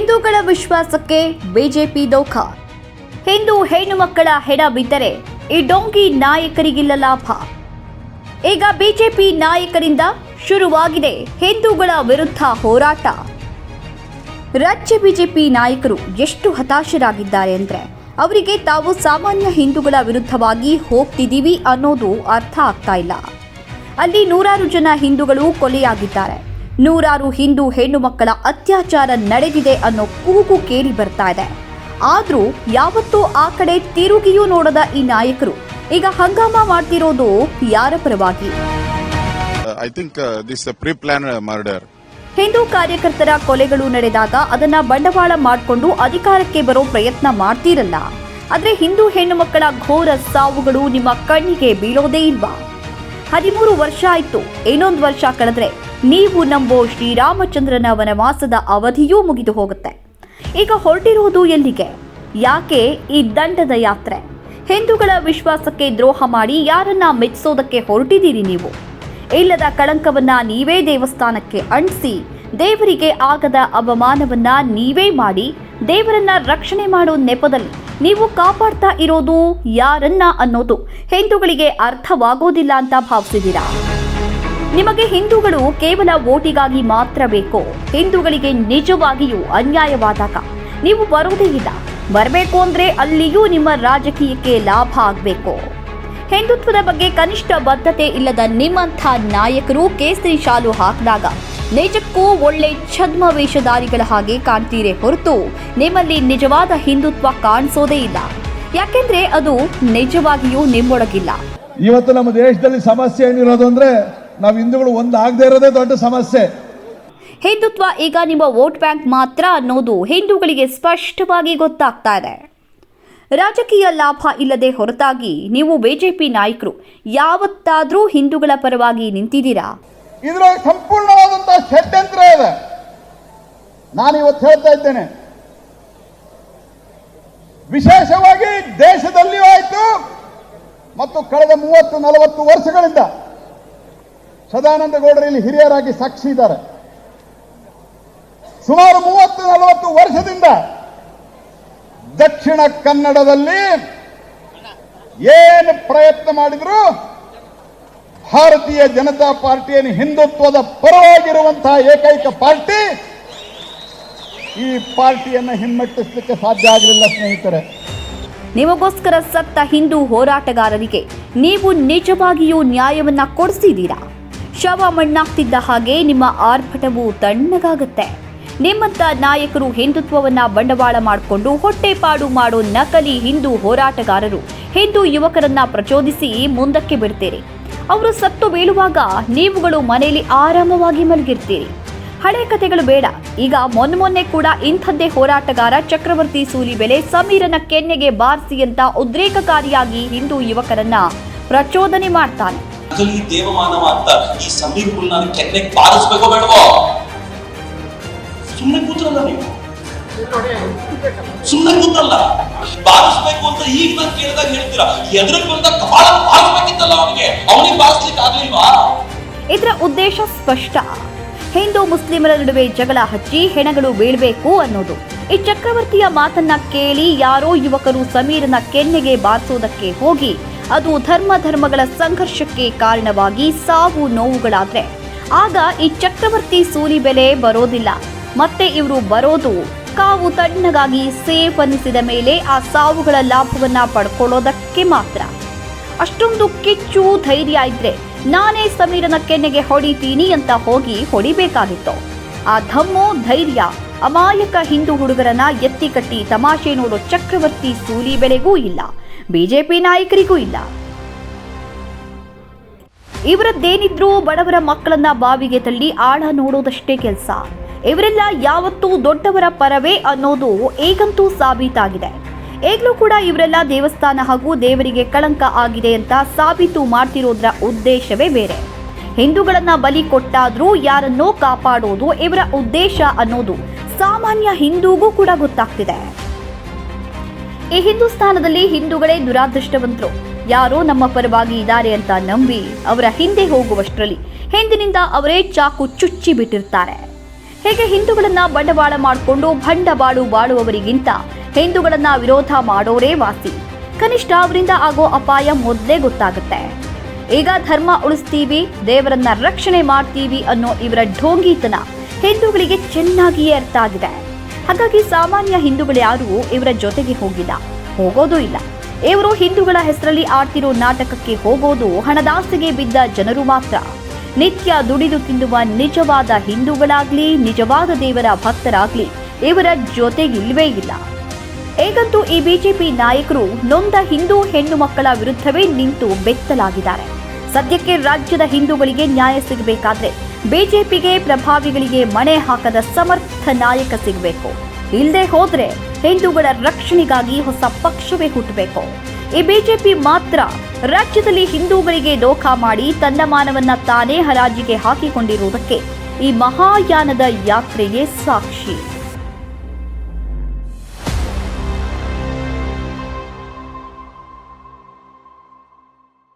ಹಿಂದೂಗಳ ವಿಶ್ವಾಸಕ್ಕೆ ಬಿಜೆಪಿ ದೋಖ. ಹಿಂದೂ ಹೆಣ್ಣು ಮಕ್ಕಳ ಹೆಡ ಬಿದ್ದರೆ ಈ ಡೋಂಗಿ ನಾಯಕರಿಗಿಲ್ಲ ಲಾಭ. ಈಗ ಬಿಜೆಪಿ ನಾಯಕರಿಂದ ಶುರುವಾಗಿದೆ ಹಿಂದೂಗಳ ವಿರುದ್ಧ ಹೋರಾಟ. ರಾಜ್ಯ ಬಿಜೆಪಿ ನಾಯಕರು ಎಷ್ಟು ಹತಾಶರಾಗಿದ್ದಾರೆ ಅಂದ್ರೆ ಅವರಿಗೆ ತಾವು ಸಾಮಾನ್ಯ ಹಿಂದೂಗಳ ವಿರುದ್ಧವಾಗಿ ಹೋಗ್ತಿದ್ದೀವಿ ಅನ್ನೋದು ಅರ್ಥ ಆಗ್ತಾ ಇಲ್ಲ. ಅಲ್ಲಿ ನೂರಾರು ಜನ ಹಿಂದೂಗಳು ಕೊಲೆಯಾಗಿದ್ದಾರೆ. ನೂರಾರು ಹಿಂದೂ ಹೆಣ್ಣು ಮಕ್ಕಳ ಅತ್ಯಾಚಾರ ನಡೆದಿದೆ ಅನ್ನೋ ಕೂಗು ಕೇಳಿ ಬರ್ತಾ ಇದೆ. ಆದ್ರೂ ಯಾವತ್ತೂ ಆ ಕಡೆ ತಿರುಗಿಯೂ ನೋಡದ ಈ ನಾಯಕರು. ಈಗ ಹಂಗಾಮ ಮಾಡ್ತಿರೋದು ಯಾರ ಪರವಾಗಿ? I think this pre plan murder. Hindu ಕಾರ್ಯಕರ್ತರ ಕೊಲೆಗಳು ನಡೆದಾಗ ಅದನ್ನ ಬಂಡವಾಳ ಮಾಡಿಕೊಂಡು ಅಧಿಕಾರಕ್ಕೆ ಬರೋ ಪ್ರಯತ್ನ ಮಾಡ್ತಿರಲ್ಲ. ಆದ್ರೆ ಹಿಂದೂ ಹೆಣ್ಣು ಮಕ್ಕಳ ಘೋರ ಸಾವುಗಳು ನಿಮ್ಮ ಕಣ್ಣಿಗೆ ಬೀಳೋದೇ ಇಲ್ವಾ? ಹದಿಮೂರು ವರ್ಷ ಆಯ್ತು ಇನ್ನೊಂದು ವರ್ಷ ಕಳೆದ್ರೆ ನೀವು ನಂಬೋ ಶ್ರೀರಾಮಚಂದ್ರನ ವನವಾಸದ ಅವಧಿಯೂ ಮುಗಿದು ಹೋಗುತ್ತೆ. ಈಗ ಹೊರಟಿರುವುದು ಎಲ್ಲಿಗೆ? ಯಾಕೆ ಈ ದಂಡದ ಯಾತ್ರೆ? ಹಿಂದೂಗಳ ವಿಶ್ವಾಸಕ್ಕೆ ದ್ರೋಹ ಮಾಡಿ ಯಾರನ್ನ ಮೆಚ್ಚಿಸೋದಕ್ಕೆ ಹೊರಟಿದ್ದೀರಿ ನೀವು? ಇಲ್ಲದ ಕಳಂಕವನ್ನ ನೀವೇ ದೇವಸ್ಥಾನಕ್ಕೆ ಅಂಟಿಸಿ, ದೇವರಿಗೆ ಆಗದ ಅವಮಾನವನ್ನ ನೀವೇ ಮಾಡಿ, ದೇವರನ್ನ ರಕ್ಷಣೆ ಮಾಡೋ ನೆಪದಲ್ಲಿ ನೀವು ಕಾಪಾಡ್ತಾ ಇರೋದು ಯಾರನ್ನ ಅನ್ನೋದು ಹಿಂದೂಗಳಿಗೆ ಅರ್ಥವಾಗೋದಿಲ್ಲ ಅಂತ ಭಾವಿಸಿದ್ದೀರಾ? ನಿಮಗೆ ಹಿಂದೂಗಳು ಕೇವಲ ಓಟಿಗಾಗಿ ಮಾತ್ರ ಬೇಕು. ಹಿಂದೂಗಳಿಗೆ ನಿಜವಾಗಿಯೂ ಅನ್ಯಾಯವಾದಾಗ ನೀವು ಬರೋದೇ ಇಲ್ಲ. ಬರಬೇಕು ಅಂದ್ರೆ ಅಲ್ಲಿಯೂ ನಿಮ್ಮ ರಾಜಕೀಯಕ್ಕೆ ಲಾಭ ಆಗಬೇಕು. ಹಿಂದುತ್ವದ ಬಗ್ಗೆ ಕನಿಷ್ಠ ಬದ್ಧತೆ ಇಲ್ಲದ ನಿಮ್ಮಂಥ ನಾಯಕರು ಕೇಸರಿ ಶಾಲು ಹಾಕಿದಾಗ ನಿಜಕ್ಕೂ ಒಳ್ಳೆ ಛದ್ಮವೇಷಧಾರಿಗಳ ಹಾಗೆ ಕಾಣ್ತೀರೇ ಹೊರತು ನಿಮ್ಮಲ್ಲಿ ನಿಜವಾದ ಹಿಂದುತ್ವ ಕಾಣಿಸೋದೇ ಇಲ್ಲ. ಯಾಕೆಂದ್ರೆ ಅದು ನಿಜವಾಗಿಯೂ ನಿಮ್ಮೊಳಗಿಲ್ಲ. ಇವತ್ತು ನಮ್ಮ ದೇಶದಲ್ಲಿ ಸಮಸ್ಯೆ ಏನಿರೋದು ಅಂದ್ರೆ ನಾವು ಹಿಂದೂಗಳು ಒಂದಾಗದೇ ಇರೋದೇ ದೊಡ್ಡ ಸಮಸ್ಯೆ. ಹಿಂದುತ್ವ ಈಗ ನಿಮ್ಮ ವೋಟ್ ಬ್ಯಾಂಕ್ ಮಾತ್ರ ಅನ್ನೋದು ಹಿಂದೂಗಳಿಗೆ ಸ್ಪಷ್ಟವಾಗಿ ಗೊತ್ತಾಗ್ತಾ ಇದೆ. ರಾಜಕೀಯ ಲಾಭ ಇಲ್ಲದೆ ಹೊರತಾಗಿ ನೀವು ಬಿಜೆಪಿ ನಾಯಕರು ಯಾವತ್ತಾದರೂ ಹಿಂದೂಗಳ ಪರವಾಗಿ ನಿಂತಿದ್ದೀರಾ? ಇದರಲ್ಲಿ ಸಂಪೂರ್ಣವಾದಂತಹ ಷಡ್ಯಂತ್ರ ಇದೆ. ನಾನು ಇವತ್ತು ಹೇಳ್ತಾ ಇದ್ದೇನೆ. ವಿಶೇಷವಾಗಿ ದೇಶದಲ್ಲಿಯೂ ಆಯಿತು ಮತ್ತು ಕಳೆದ ಮೂವತ್ತು ನಲವತ್ತು ವರ್ಷಗಳಿಂದ ಸದಾನಂದ ಗೌಡರು ಇಲ್ಲಿ ಹಿರಿಯರಾಗಿ ಸಾಕ್ಷಿ ಇದ್ದಾರೆ. ಸುಮಾರು ಮೂವತ್ತು, ನಲವತ್ತು ವರ್ಷದಿಂದ ದಕ್ಷಿಣ ಕನ್ನಡದಲ್ಲಿ ಏನು ಪ್ರಯತ್ನ ಮಾಡಿದ್ರು? ಭಾರತೀಯ ಜನತಾ ಪಾರ್ಟಿಯನ್ನು ಹಿಂದುತ್ವದ ಪರವಾಗಿರುವಂತಹ ಏಕೈಕ ಪಾರ್ಟಿ ಈ ಪಾರ್ಟಿಯನ್ನು ಹಿಮ್ಮೆಟ್ಟಿಸಲಿಕ್ಕೆ ಸಾಧ್ಯ ಆಗಲಿಲ್ಲ ಸ್ನೇಹಿತರೆ. ನಿಮಗೋಸ್ಕರ ಸತ್ತ ಹಿಂದೂ ಹೋರಾಟಗಾರರಿಗೆ ನೀವು ನಿಜವಾಗಿಯೂ ನ್ಯಾಯವನ್ನ ಕೊಡಿಸಿದ್ದೀರಾ? ಶವ ಮಣ್ಣಾಗ್ತಿದ್ದ ಹಾಗೆ ನಿಮ್ಮ ಆರ್ಭಟವು ತಣ್ಣಗಾಗುತ್ತೆ. ನಿಮ್ಮಂತ ನಾಯಕರು ಹಿಂದುತ್ವವನ್ನ ಬಂಡವಾಳ ಮಾಡಿಕೊಂಡು ಹೊಟ್ಟೆಪಾಡು ಮಾಡೋ ನಕಲಿ ಹಿಂದೂ ಹೋರಾಟಗಾರರು, ಹಿಂದೂ ಯುವಕರನ್ನ ಪ್ರಚೋದಿಸಿ ಮುಂದಕ್ಕೆ ಬಿಡ್ತೀರಿ ಅವರು ಸತ್ತು ಬೀಳುವಾಗ ನೀವುಗಳು ಮನೆಯಲ್ಲಿ ಆರಾಮವಾಗಿ ಮಲಗಿರ್ತೀರಿ. ಹಳೆ ಕಥೆಗಳು ಬೇಡ. ಈಗ ಮೊನ್ನೆ ಮೊನ್ನೆ ಕೂಡ ಇಂಥದ್ದೇ ಹೋರಾಟಗಾರ ಚಕ್ರವರ್ತಿ ಸೂಲಿಬೆಲೆ ಸಮೀರನ ಕೆನ್ನೆಗೆ ಬಾರಿಸಿ ಅಂತ ಉದ್ರೇಕಕಾರಿಯಾಗಿ ಹಿಂದೂ ಯುವಕರನ್ನ ಪ್ರಚೋದನೆ ಮಾಡ್ತಾನೆ. ಈ ದೇವಮಾನವ ಅಂತ. ಈ ಸಮೀರ್ ನಾನು ಕೆನ್ನೆ ಬಾರಿಸ್ಬೇಕೋ ಬೇಡವೋ? ಸುಮ್ಮನೆ ಕೂತ್ರಲ್ಲ ನೀವು? ಸುಮ್ಮನೆ ಕೂತ್ರಲ್ಲ? ಬಾರಿಸ್ಬೇಕು ಅಂತ ಈಗ ನಾನು ಕೇಳಿದಾಗ ಹೇಳ್ತೀರಾ? ಎದುರಿಗೆ ಬಂದ ಕಪಾಳ ಬಾರಿಸ್ಬೇಕಿತ್ತಲ್ಲ ಅವನಿಗೆ. ಅವನಿಗೆ ಬಾರಿಸ್ಲಿಕ್ಕೆ ಆಗ್ಲಿಲ್ವಾ? ಇದರ ಉದ್ದೇಶ ಸ್ಪಷ್ಟ. ಹಿಂದೂ ಮುಸ್ಲಿಮರ ನಡುವೆ ಜಗಳ ಹಚ್ಚಿ ಹೆಣಗಳು ಬೀಳ್ಬೇಕು ಅನ್ನೋದು. ಈ ಚಕ್ರವರ್ತಿಯ ಮಾತನ್ನ ಕೇಳಿ ಯಾರೋ ಯುವಕರು ಸಮೀರನ ಕೆನ್ನೆಗೆ ಬಾರಿಸೋದಕ್ಕೆ ಹೋಗಿ ಅದು ಧರ್ಮ ಧರ್ಮಗಳ ಸಂಘರ್ಷಕ್ಕೆ ಕಾರಣವಾಗಿ ಸಾವು ನೋವುಗಳಾದ್ರೆ. ಆಗ ಈ ಚಕ್ರವರ್ತಿ ಸೂಲಿ ಬೆಲೆ ಬರೋದಿಲ್ಲ. ಮತ್ತೆ ಇವರು ಬರೋದು ಕಾವು ತಣ್ಣಗಾಗಿ ಸೇಫ್ ಅನ್ನಿಸಿದ ಮೇಲೆ ಆ ಸಾವುಗಳ ಲಾಭವನ್ನ ಪಡ್ಕೊಳ್ಳೋದಕ್ಕೆ ಮಾತ್ರ. ಅಷ್ಟೊಂದು ಕಿಚ್ಚು ಧೈರ್ಯ ಇದ್ರೆ ನಾನೇ ಸಮೀರನ ಕೆನ್ನೆಗೆ ಹೊಡಿತೀನಿ ಅಂತ ಹೋಗಿ ಹೊಡಿಬೇಕಾಗಿತ್ತು. ಆ ಧಮ್ಮೋ, ಧೈರ್ಯ, ಅಮಾಯಕ ಹಿಂದೂ ಹುಡುಗರನ್ನ ಎತ್ತಿ ಕಟ್ಟಿ ತಮಾಷೆ ನೋಡೋ ಚಕ್ರವರ್ತಿ ಸೂಲಿ ಬೆಲೆಗೂ ಇಲ್ಲ. ಬಿಜೆಪಿ ನಾಯಕರಿಗೂ ಇಲ್ಲ. ಇವರದ್ದೇನಿದ್ರೂ ಬಡವರ ಮಕ್ಕಳನ್ನ ಬಾವಿಗೆ ತಳ್ಳಿ ಆಳ ನೋಡೋದಷ್ಟೇ ಕೆಲಸ. ಇವರೆಲ್ಲ ಯಾವತ್ತೂ ದೊಡ್ಡವರ ಪರವೇ ಅನ್ನೋದು ಈಗಂತೂ ಸಾಬೀತಾಗಿದೆ. ಈಗಲೂ ಕೂಡ ಇವರೆಲ್ಲ ದೇವಸ್ಥಾನ ಹಾಗೂ ದೇವರಿಗೆ ಕಳಂಕ ಆಗಿದೆ ಅಂತ ಸಾಬೀತು ಮಾಡ್ತಿರೋದ್ರ ಉದ್ದೇಶವೇ ಬೇರೆ. ಹಿಂದೂಗಳನ್ನ ಬಲಿ ಕೊಟ್ಟಾದ್ರೂ ಯಾರನ್ನೋ ಕಾಪಾಡೋದು ಇವರ ಉದ್ದೇಶ ಅನ್ನೋದು ಸಾಮಾನ್ಯ ಹಿಂದೂಗೂ ಕೂಡ ಗೊತ್ತಾಗ್ತಿದೆ. ಈ ಹಿಂದೂಸ್ತಾನದಲ್ಲಿ ಹಿಂದೂಗಳೇ ದುರಾದೃಷ್ಟವಂತರು. ಯಾರೋ ನಮ್ಮ ಪರವಾಗಿ ಇದ್ದಾರೆ ಅಂತ ನಂಬಿ ಅವರ ಹಿಂದೆ ಹೋಗುವಷ್ಟರಲ್ಲಿ ಹಿಂದಿನಿಂದ ಅವರೇ ಚಾಕು ಚುಚ್ಚಿ ಬಿಟ್ಟಿರ್ತಾರೆ. ಹೇಗೆ ಹಿಂದೂಗಳನ್ನ ಬಂಡವಾಳ ಮಾಡಿಕೊಂಡು ಬಂಡವಾಳು ಬಾಳುವವರಿಗಿಂತ ಹಿಂದೂಗಳನ್ನ ವಿರೋಧ ಮಾಡೋರೇ ವಾಸಿ. ಕನಿಷ್ಠ ಅವರಿಂದ ಆಗೋ ಅಪಾಯ ಮೊದಲೇ ಗೊತ್ತಾಗುತ್ತೆ. ಈಗ ಧರ್ಮ ಉಳಿಸ್ತೀವಿ, ದೇವರನ್ನ ರಕ್ಷಣೆ ಮಾಡ್ತೀವಿ ಅನ್ನೋ ಇವರ ಢೋಂಗೀತನ ಹಿಂದೂಗಳಿಗೆ ಚೆನ್ನಾಗಿಯೇ ಅರ್ಥ ಆಗಿದೆ. ಹಾಗಾಗಿ ಸಾಮಾನ್ಯ ಹಿಂದೂಗಳು ಯಾರೂ ಇವರ ಜೊತೆಗೆ ಹೋಗಿಲ್ಲ. ಹೋಗೋದೂ ಇಲ್ಲ. ಇವರು ಹಿಂದೂಗಳ ಹೆಸರಲ್ಲಿ ಆಡ್ತಿರೋ ನಾಟಕಕ್ಕೆ ಹೋಗೋದು ಹಣದಾಸೆಗೆ ಬಿದ್ದ ಜನರು ಮಾತ್ರ. ನಿತ್ಯ ದುಡಿದು ತಿನ್ನುವ ನಿಜವಾದ ಹಿಂದೂಗಳಾಗ್ಲಿ, ನಿಜವಾದ ದೇವರ ಭಕ್ತರಾಗ್ಲಿ ಇವರ ಜೊತೆಗಿಲ್ವೇ ಇಲ್ಲ. ಹೇಗಂತೂ ಈ ಬಿಜೆಪಿ ನಾಯಕರು ನೊಂದ ಹಿಂದೂ ಹೆಣ್ಣು ಮಕ್ಕಳ ವಿರುದ್ಧವೇ ನಿಂತು ಬೆತ್ತಲಾಗಿದ್ದಾರೆ. ಸದ್ಯಕ್ಕೆ ರಾಜ್ಯದ ಹಿಂದೂಗಳಿಗೆ ನ್ಯಾಯ ಸಿಗಬೇಕಾದ್ರೆ ಬಿಜೆಪಿಗೆ ಪ್ರಭಾವಿಗಳಿಗೆ ಮಣೆ ಹಾಕದ ಸಮರ್ಥ ನಾಯಕ ಸಿಗಬೇಕು. ಇಲ್ಲದೆ ಹೋದ್ರೆ ಹಿಂದೂಗಳ ರಕ್ಷಣೆಗಾಗಿ ಹೊಸ ಪಕ್ಷವೇ ಹುಟ್ಟಬೇಕು. ಈ ಬಿಜೆಪಿ ಮಾತ್ರ ರಾಜ್ಯದಲ್ಲಿ ಹಿಂದೂಗಳಿಗೆ ದೋಖ ಮಾಡಿ ತನ್ನ ಮಾನವನ್ನ ತಾನೇ ಹರಾಜಿಗೆ ಹಾಕಿಕೊಂಡಿರುವುದಕ್ಕೆ ಈ ಮಹಾಯಾನದ ಯಾತ್ರೆಯೇ ಸಾಕ್ಷಿ.